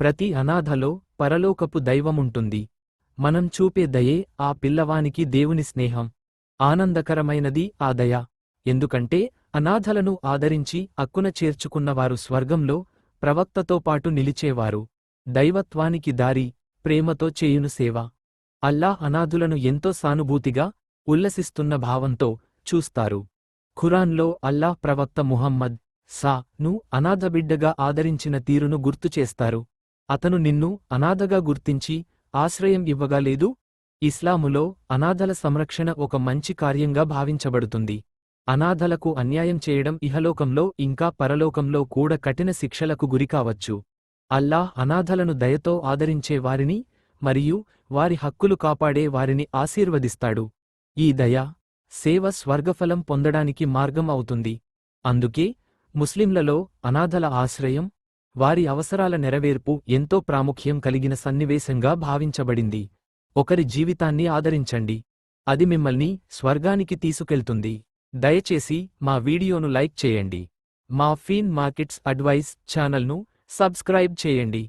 ప్రతి అనాథలో పరలోకపు దైవముంటుంది. మనం చూపే దయే ఆ పిల్లవానికి దేవుని స్నేహం. ఆనందకరమైనది ఆ దయ. ఎందుకంటే అనాథలను ఆదరించి అక్కున చేర్చుకున్నవారు స్వర్గంలో ప్రవక్తతో పాటు నిలిచేవారు. దైవత్వానికి దారి ప్రేమతో చేయును సేవ. అల్లా అనాథులను ఎంతో సానుభూతిగా ఉల్లసిస్తున్న భావంతో చూస్తారు. ఖురాన్లో అల్లాహ్ ప్రవక్త ముహమ్మద్ సా ను అనాథబిడ్డగా ఆదరించిన తీరును గుర్తుచేస్తారు అతను నిన్ను అనాథగా గుర్తించి ఆశ్రయం ఇవ్వగాలేదు? ఇస్లాములో అనాథల సంరక్షణ ఒక మంచి కార్యంగా భావించబడుతుంది. అనాథలకు అన్యాయం చేయడం ఇహలోకంలో ఇంకా పరలోకంలో కూడా కఠిన శిక్షలకు గురికావచ్చు అల్లాహ్ అనాథలను దయతో ఆదరించే వారిని మరియు వారి హక్కులు కాపాడే వారిని ఆశీర్వదిస్తాడు. ఈ దయ సేవ స్వర్గఫలం పొందడానికి మార్గం అవుతుంది. అందుకే ముస్లింలలో అనాథల ఆశ్రయం వారి అవసరాల నెరవేర్పు ఎంతో ప్రాముఖ్యం కలిగిన సన్నివేశంగా భావించబడింది. ఒకరి జీవితాన్ని ఆదరించండి. అది మిమ్మల్ని స్వర్గానికి తీసుకెళ్తుంది. దయచేసి మా వీడియోను లైక్ చేయండి. మా ఫీన్ మార్కెట్స్ అడ్వైస్ ఛానల్ను సబ్స్క్రైబ్ చేయండి.